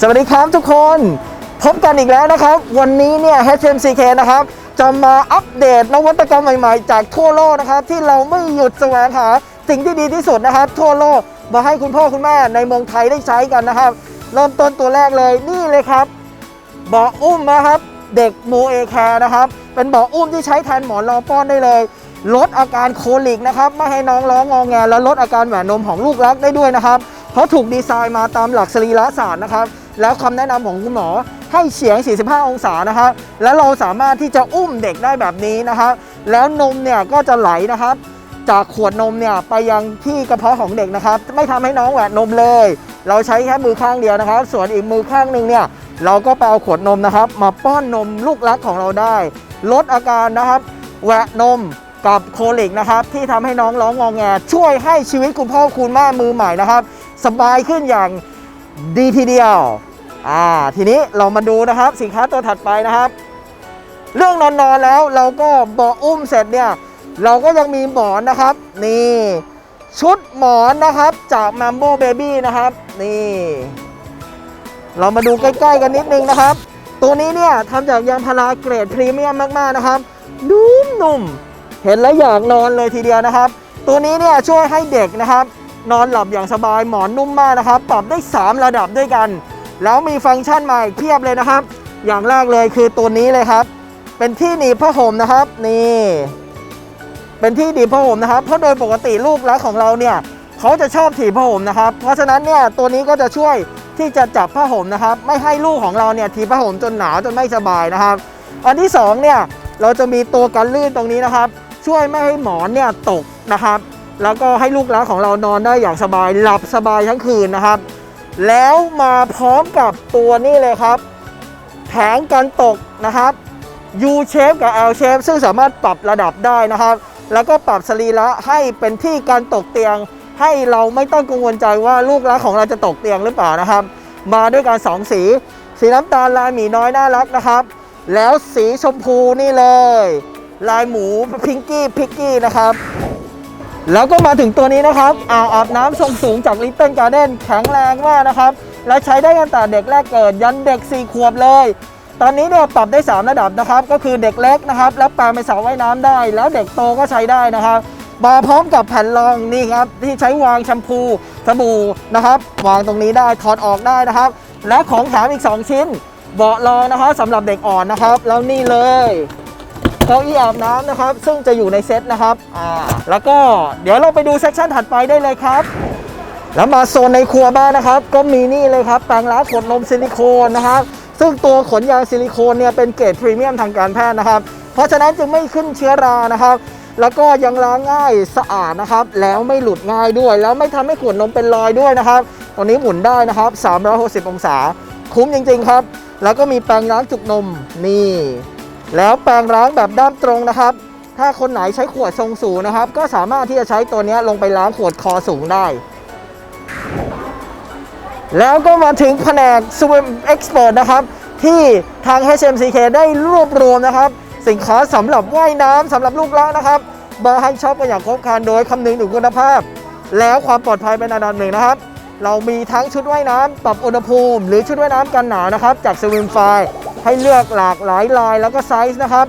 สวัสดีครับทุกคน พบกันอีกแล้วนะครับ วันนี้เนี่ย HMCK นะครับ จะมาอัปเดตนวัตกรรมใหม่ๆ จากทั่วโลกนะครับ ที่เราไม่หยุดแสวงหาสิ่งที่ดีที่สุดนะครับ ทั่วโลกมาให้คุณพ่อคุณแม่ในเมืองไทยได้ใช้กันนะครับ เริ่มต้นตัวแรกเลยนี่เลยครับเบาะอุ้มนะครับ เด็กโมเอแคร์นะครับ เป็นเบาะอุ้มที่ใช้แทนหมอนรองป้อนได้เลย ลดอาการโคลิกนะครับไม่ให้น้องร้องงอแงและลดอาการแหวนนมของลูกรักได้ด้วยนะครับเพราะถูกดีไซน์มาตามหลักสรีระศาสตร์นะครับ แล้วคำแนะนำของคุณหมอให้เฉียง 45 องศานะครับ และเราสามารถที่จะอุ้มเด็กได้แบบนี้นะครับ แล้วนมเนี่ยก็จะไหลนะครับ จากขวดนมเนี่ยไปยังที่กระเพาะของเด็กนะครับ ไม่ทำให้น้องแหวกนมเลย เราใช้แค่มือข้างเดียวนะครับ ส่วนอีกมือข้างหนึ่งเนี่ยเราก็ไปเอาขวดนมนะครับ มาป้อนนมลูกรักของเราได้ ลดอาการนะครับแหวกนมกับโคลิกนะครับ ที่ทำให้น้องร้องงอแงช่วยให้ชีวิตคุณพ่อคุณแม่มือใหม่นะครับ สบายขึ้นอย่าง ดีทีเดียว อ่า ทีนี้เรามาดูนะครับ สินค้าตัวถัดไปนะครับ เรื่องนอนๆแล้วเราก็เบาะอุ้มเสร็จเนี่ย เราก็ยังมีหมอนนะครับ นี่ ชุดหมอนนะครับจาก m a m b o Baby นะครับ นี่ เรามาดูใกล้ ๆ กันนิดนึงนะครับ ตัวนี้เนี่ยทำจากยางพาราเกรดพรีเมียมมากๆนะครับ นุ่มนุ่มๆเห็นแล้วอยากนอนเลยทีเดียวนะครับ ตัวนี้เนี่ยช่วยให้เด็กนะครับ นอนหลับอย่างสบายหมอนนุ่มมากนะครับ ปรับได้ 3 ระดับด้วยกัน แล้วมีฟังก์ชันใหม่เพียบเลยนะครับ อย่างแรกเลยคือตัวนี้เลยครับ เป็นที่หนีบผ้าห่มนะครับนี่เป็นที่ดีผ้าห่มนะครับ เพราะโดยปกติลูกรักของเราเนี่ยเขาจะชอบถีบผ้าห่มนะครับ เพราะฉะนั้นเนี่ยตัวนี้ก็จะช่วยที่จะจับผ้าห่มนะครับ ไม่ให้ลูกของเราเนี่ยถีบผ้าห่มจนหนาวจนไม่สบายนะครับ อันที่สองเนี่ยเราจะมีตัวกันลื่นตรงนี้นะครับ ช่วยไม่ให้หมอนเนี่ยตกนะครับ แล้วก็ให้ลูกรักของเรานอนได้อย่างสบายหลับสบายทั้งคืนนะครับ แล้วมาพร้อมกับตัวนี้เลยครับ แผงกันตกนะครับ U shape กับ L shape ซึ่งสามารถปรับระดับได้นะครับ แล้วก็ปรับสรีระให้เป็นที่การตกเตียง ให้เราไม่ต้องกังวลใจว่าลูกรักของเราจะตกเตียงหรือเปล่านะครับ มาด้วยกันสองสี สีน้ำตาลลายหมีน้อยน่ารักนะครับ แล้วสีชมพูนี่เลย ลายหมูพิงกี้พิกกี้นะครับ แล้วก็มาถึงตัวนี้นะครับอ่างอาบน้ำทรงสูงจาก Little Garden แข็งแรงมากนะครับ และใช้ได้ตั้งแต่เด็กแรกเกิดยันเด็ก 4 ขวบเลย ตอนนี้เนี่ยปรับได้ 3 ระดับนะครับ ก็คือเด็กเล็กนะครับ แล้วแปลงเป็นสระว่ายน้ำได้ แล้วเด็กโตก็ใช้ได้นะครับมาพร้อมกับแผ่นรองนี่ครับที่ใช้วางแชมพูสบู่นะครับวางตรงนี้ได้ถอดออกได้นะครับ และของแถมอีก 2 ชิ้น เบาะรองนะครับสำหรับเด็กอ่อนนะครับ แล้วนี่เลย เก้าอี้อาบน้ำนะครับ ซึ่งจะอยู่ในเซตนะครับอ่าแล้วก็เดี๋ยวเราไปดูเซสชันถัดไปได้เลยครับ แล้วมาโซนในครัวบ้านนะครับ ก็มีนี่เลยครับแปรงล้างขวดนมซิลิโคนนะครับ ซึ่งตัวขนยางซิลิโคนเนี่ยเป็นเกรดพรีเมียมทางการแพทย์นะครับ เพราะฉะนั้นจึงไม่ขึ้นเชื้อรานะครับ แล้วก็ยังล้างง่ายสะอาดนะครับ แล้วไม่หลุดง่ายด้วย แล้วไม่ทำให้ขวดนมเป็นรอยด้วยนะครับตัวนี้หมุนได้นะครับ 360 องศา คุ้มจริงๆครับ แล้วก็มีแปรงล้างจุกนมนี่ แล้วแปรงล้างแบบด้ามตรงนะครับ ถ้าคนไหนใช้ขวดทรงสูงนะครับ ก็สามารถที่จะใช้ตัวนี้ลงไปล้างขวดคอสูงได้ แล้วก็มาถึงแผนก Swim Expert นะครับ ที่ทาง HMCK ได้รวบรวมนะครับ สินค้าสำหรับว่ายน้ำสำหรับลูกรักนะครับมาให้ช็อปกันอย่างครบครันโดยคำนึงถึงคุณภาพ แล้วความปลอดภัยเป็นอันดับหนึ่งนะครับ เรามีทั้งชุดว่ายน้ำปรับอุณหภูมิ หรือชุดว่ายน้ำกันหนาวนะครับ จาก Swim f i ให้เลือกหลากหลายลายแล้วก็ไซส์นะครับ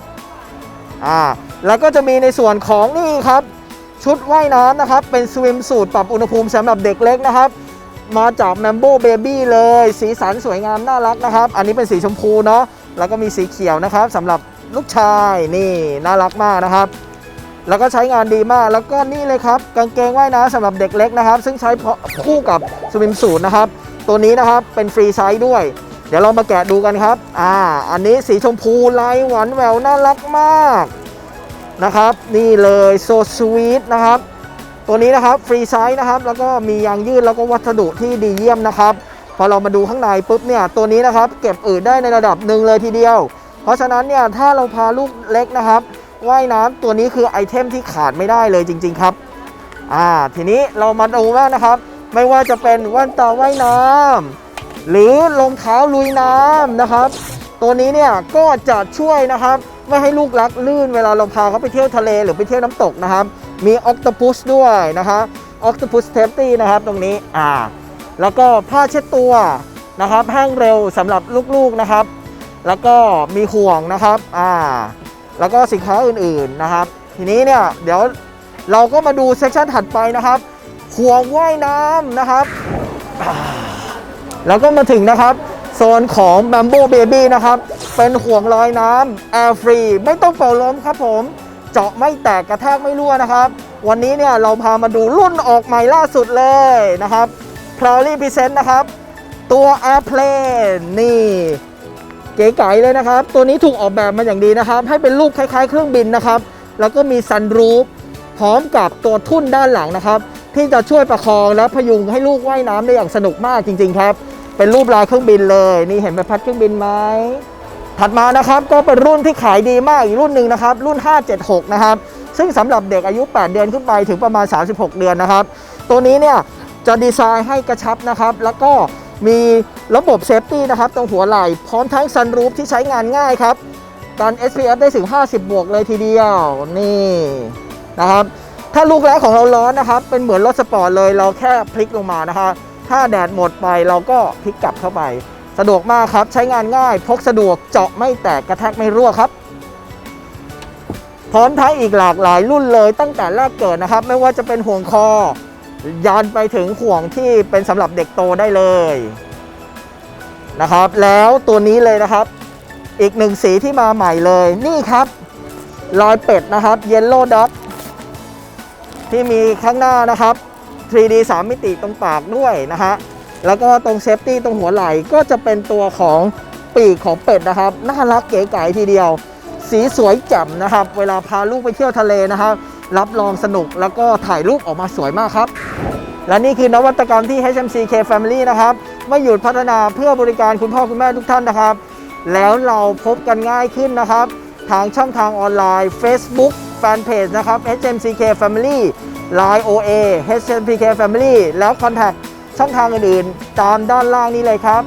อ่าแล้วก็จะมีในส่วนของนี่ครับ ชุดว่ายน้ำนะครับ เป็นสวิมสูตรปรับอุณหภูมิสำหรับเด็กเล็กนะครับ มาจาก m a m b o Baby เลย สีสันสวยงามน่ารักนะครับ อันนี้เป็นสีชมพูเนาะแล้วก็มีสีเขียวนะครับสำหรับลูกชายนี่น่ารักมากนะครับ แล้วก็ใช้งานดีมากแล้วก็นี่เลยครับ กางเกงว่ายน้ำสำหรับเด็กเล็กนะครับ ซึ่งใช้คู่กับสวิมสูทนะครับ ตัวนี้นะครับเป็นฟรีไซส์ด้วย เดี๋ยวเรามาแกะดูกันครับ อ่า อันนี้สีชมพูลายหวานแหววน่ารักมากนะครับ นี่เลยโซสวีทนะครับ ตัวนี้นะครับฟรีไซส์นะครับ แล้วก็มียางยืดแล้วก็วัสดุที่ดีเยี่ยมนะครับ พอเรามาดูข้างในปุ๊บเนี่ย ตัวนี้นะครับเก็บอืดได้ในระดับหนึ่งเลยทีเดียว เพราะฉะนั้นเนี่ยถ้าเราพาลูกเล็กนะครับว่ายน้ำตัวนี้คือไอเทมที่ขาดไม่ได้เลยจริง ๆครับ อ่า ทีนี้เรามาดูว่านะครับ ไม่ว่าจะเป็นว่านตาว่ายน้ำ หรือรองเท้าลุยน้ำนะครับ ตัวนี้เนี่ยก็จะช่วยนะครับไม่ให้ลูกรักลื่นเวลาเราพาเขาไปเที่ยวทะเลหรือไปเที่ยวน้ำตกนะครับ มีอ c t o p u s ด้วยนะคะ Octopus Safety นะครับตรงนี้อ่าแล้วก็ผ้าเช็ดตัวนะครับแห้งเร็วสำหรับลูกๆนะครับ แล้วก็มีห่วงนะครับอ่าแล้วก็สินค้าอื่นๆนะครับ ทีนี้เนี่ยเดี๋ยวเราก็มาดูเซสชันถัดไปนะครับห่วงว่ายน้ำนะครับ แล้วก็มาถึงนะครับ โซนของ b a m b o Baby นะครับ เป็นห่วงลอยน้ำแอร์ฟรี ไม่ต้องเป่าลมครับผม เจาะไม่แตกกระแทกไม่รั่วนะครับ วันนี้เนี่ยเราพามาดูรุ่นออกใหม่ล่าสุดเลยนะครับ p r o l y Present นะครับ ตัว Airplane นี่เก๋ไก๋เลยนะครับ ตัวนี้ถูกออกแบบมาอย่างดีนะครับ ให้เป็นรูปคล้ายๆ เครื่องบินนะครับ แล้วก็มีซันรูฟพร้อมกับตัวทุ่นด้านหลังนะครับ ที่จะช่วยประคองและพยุงให้ลูกว่ายน้ำได้อย่างสนุกมากจริง ๆ ครับ เป็นรูปลายเครื่องบินเลย นี่เห็นใบพัดเครื่องบินไหมถัดมานะครับก็เป็นรุ่นที่ขายดีมากอีกรุ่นหนึ่งนะครับ รุ่น 576 นะครับ ซึ่งสำหรับเด็กอายุ 8 เดือนขึ้นไปถึงประมาณ 36 เดือนนะครับ ตัวนี้เนี่ยจะดีไซน์ให้กระชับนะครับ แล้วก็มีระบบเซฟตี้นะครับตรงหัวไหล่ พร้อมทั้งซันรูฟที่ใช้งานง่ายครับ การ SPF ได้ถึง 50 บวกเลยทีเดียว นี่นะครับ ถ้าลูกแรกของเราร้อนนะครับ เป็นเหมือนรถสปอร์ตเลย เราแค่พลิกลงมานะครับ ถ้าแดดหมดไปเราก็พลิกกลับเข้าไป สะดวกมากครับใช้งานง่าย พกสะดวกเจาะไม่แตกกระแทกไม่รั่วครับ พร้อมทั้งอีกหลากหลายรุ่นเลยตั้งแต่แรกเกิดนะครับ ไม่ว่าจะเป็นห่วงคอยานไปถึงห่วงที่เป็นสำหรับเด็กโตได้เลยนะครับ แล้วตัวนี้เลยนะครับ อีกหนึ่งสีที่มาใหม่เลยนี่ครับรอยเป็ดนะครับเยลโล่ด็อกที่มีข้างหน้านะครับ 3D 3 มิติตรงปากด้วยนะฮะแล้วก็ตรงเซฟตี้ตรงหัวไหล่ก็จะเป็นตัวของปีกของเป็ดนะครับ น่ารักเก๋ไก๋ทีเดียว สีสวยแจ่มนะครับ เวลาพาลูกไปเที่ยวทะเลนะครับ รับรองสนุกแล้วก็ถ่ายรูปออกมาสวยมากครับ และนี่คือนวัตกรรมที่ HMCK Family นะครับ ไม่หยุดพัฒนาเพื่อบริการคุณพ่อคุณแม่ทุกท่านนะครับ แล้วเราพบกันง่ายขึ้นนะครับ ทางช่องทางออนไลน์ Facebook Fanpage นะครับ HMCK Family Line OA HMPK Family แล้วคอนแทคช่องทางอื่นๆ ตามด้านล่างนี้เลยครับ